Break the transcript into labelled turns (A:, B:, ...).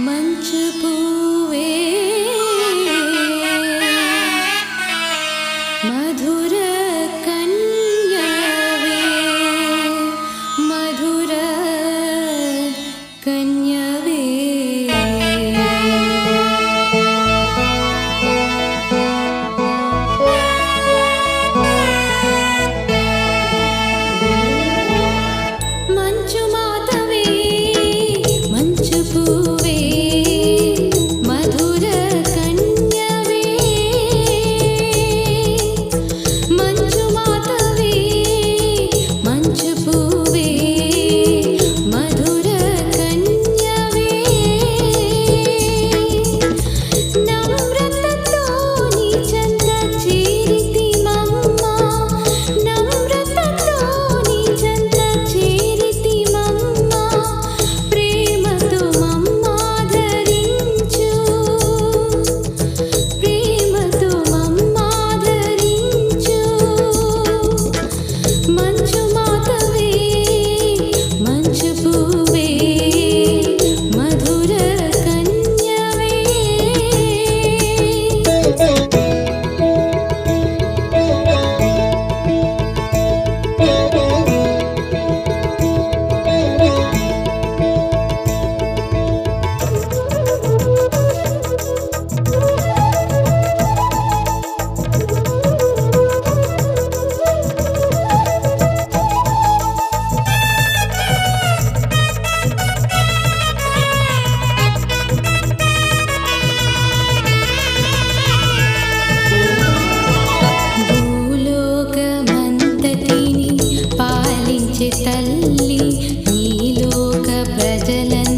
A: മഞ്ചുപൂവേ മധുര കന്യവേ. മധുര കന്യവേ. മഞ്ചുമാതവേ മഞ്ചുപൂ still